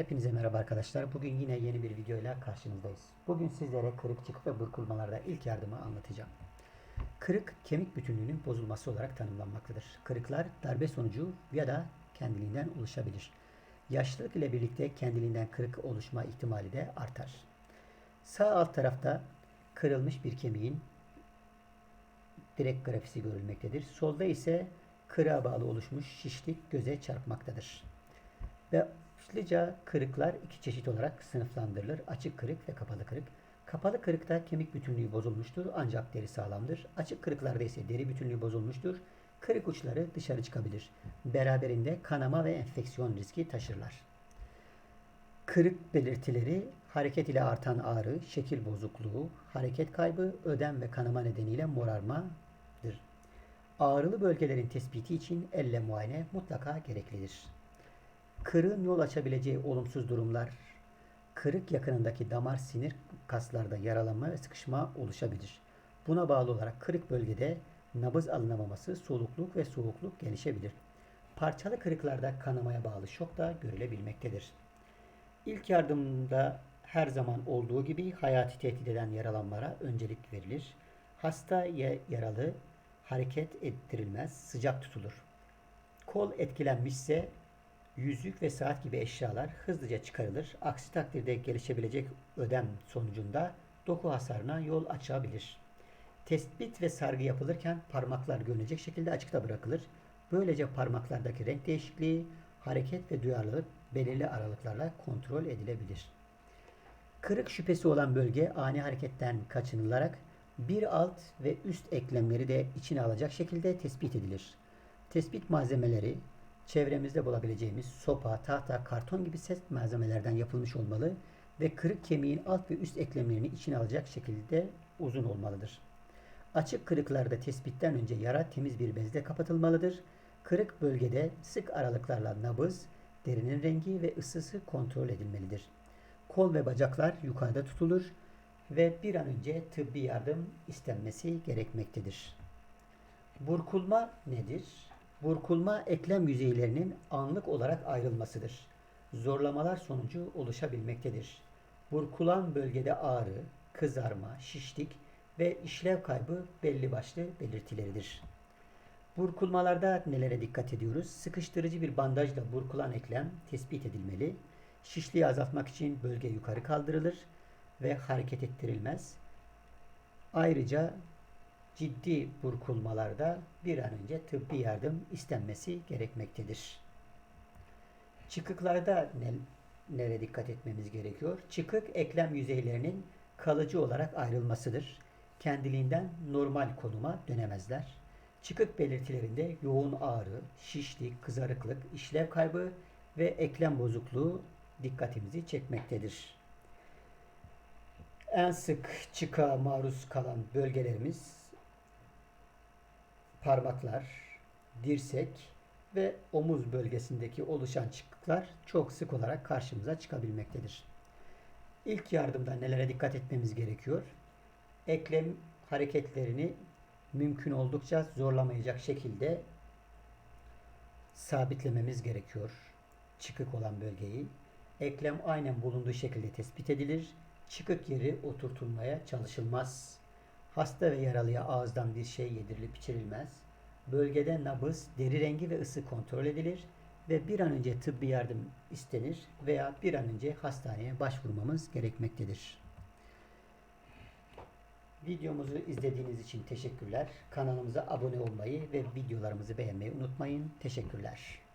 Hepinize merhaba arkadaşlar. Bugün yine yeni bir videoyla karşınızdayız. Bugün sizlere kırık çıkık ve burkulmalarda ilk yardımı anlatacağım. Kırık kemik bütünlüğünün bozulması olarak tanımlanmaktadır. Kırıklar darbe sonucu ya da kendiliğinden oluşabilir. Yaşlılık ile birlikte kendiliğinden kırık oluşma ihtimali de artar. Sağ alt tarafta kırılmış bir kemiğin direkt grafisi görülmektedir. Solda ise kırığa bağlı oluşmuş şişlik göze çarpmaktadır. Ve başlıca kırıklar iki çeşit olarak sınıflandırılır. Açık kırık ve kapalı kırık. Kapalı kırıkta kemik bütünlüğü bozulmuştur ancak deri sağlamdır. Açık kırıklarda ise deri bütünlüğü bozulmuştur. Kırık uçları dışarı çıkabilir. Beraberinde kanama ve enfeksiyon riski taşırlar. Kırık belirtileri hareket ile artan ağrı, şekil bozukluğu, hareket kaybı, ödem ve kanama nedeniyle morarmadır. Ağrılı bölgelerin tespiti için elle muayene mutlaka gereklidir. Kırığın yol açabileceği olumsuz durumlar, kırık yakınındaki damar sinir kaslarda yaralanma ve sıkışma oluşabilir. Buna bağlı olarak kırık bölgede nabız alınamaması, solukluk ve soğukluk gelişebilir. Parçalı kırıklarda kanamaya bağlı şok da görülebilmektedir. İlk yardımda her zaman olduğu gibi hayati tehdit eden yaralanmalara öncelik verilir. Hasta ya- yaralı hareket ettirilmez, sıcak tutulur. Kol etkilenmişse yüzük ve saat gibi eşyalar hızlıca çıkarılır. Aksi takdirde gelişebilecek ödem sonucunda doku hasarına yol açabilir. Tespit ve sargı yapılırken parmaklar görünecek şekilde açıkta bırakılır. Böylece parmaklardaki renk değişikliği, hareket ve duyarlılık belirli aralıklarla kontrol edilebilir. Kırık şüphesi olan bölge ani hareketten kaçınılarak bir alt ve üst eklemleri de içine alacak şekilde tespit edilir. Tespit malzemeleri çevremizde bulabileceğimiz sopa, tahta, karton gibi set malzemelerden yapılmış olmalı ve kırık kemiğin alt ve üst eklemlerini içine alacak şekilde uzun olmalıdır. Açık kırıklarda tespitten önce yara temiz bir bezle kapatılmalıdır. Kırık bölgede sık aralıklarla nabız, derinin rengi ve ısısı kontrol edilmelidir. Kol ve bacaklar yukarıda tutulur ve bir an önce tıbbi yardım istenmesi gerekmektedir. Burkulma nedir? Burkulma eklem yüzeylerinin anlık olarak ayrılmasıdır. Zorlamalar sonucu oluşabilmektedir. Burkulan bölgede ağrı, kızarma, şişlik ve işlev kaybı belli başlı belirtileridir. Burkulmalarda nelere dikkat ediyoruz? Sıkıştırıcı bir bandajla burkulan eklem tespit edilmeli. Şişliği azaltmak için bölge yukarı kaldırılır ve hareket ettirilmez. Ayrıca ciddi burkulmalarda bir an önce tıbbi yardım istenmesi gerekmektedir. Çıkıklarda ne, nereye dikkat etmemiz gerekiyor? Çıkık eklem yüzeylerinin kalıcı olarak ayrılmasıdır. Kendiliğinden normal konuma dönemezler. Çıkık belirtilerinde yoğun ağrı, şişlik, kızarıklık, işlev kaybı ve eklem bozukluğu dikkatimizi çekmektedir. En sık çıka maruz kalan bölgelerimiz parmaklar, dirsek ve omuz bölgesindeki oluşan çıkıklar çok sık olarak karşımıza çıkabilmektedir. İlk yardımda nelere dikkat etmemiz gerekiyor? Eklem hareketlerini mümkün oldukça zorlamayacak şekilde sabitlememiz gerekiyor. Çıkık olan bölgeyi. Eklem aynen bulunduğu şekilde tespit edilir. Çıkık yeri oturtulmaya çalışılmaz. Hasta ve yaralıya ağızdan bir şey yedirilip içirilmez. Bölgede nabız, deri rengi ve ısı kontrol edilir ve bir an önce tıbbi yardım istenir veya bir an önce hastaneye başvurmamız gerekmektedir. Videomuzu izlediğiniz için teşekkürler. Kanalımıza abone olmayı ve videolarımızı beğenmeyi unutmayın. Teşekkürler.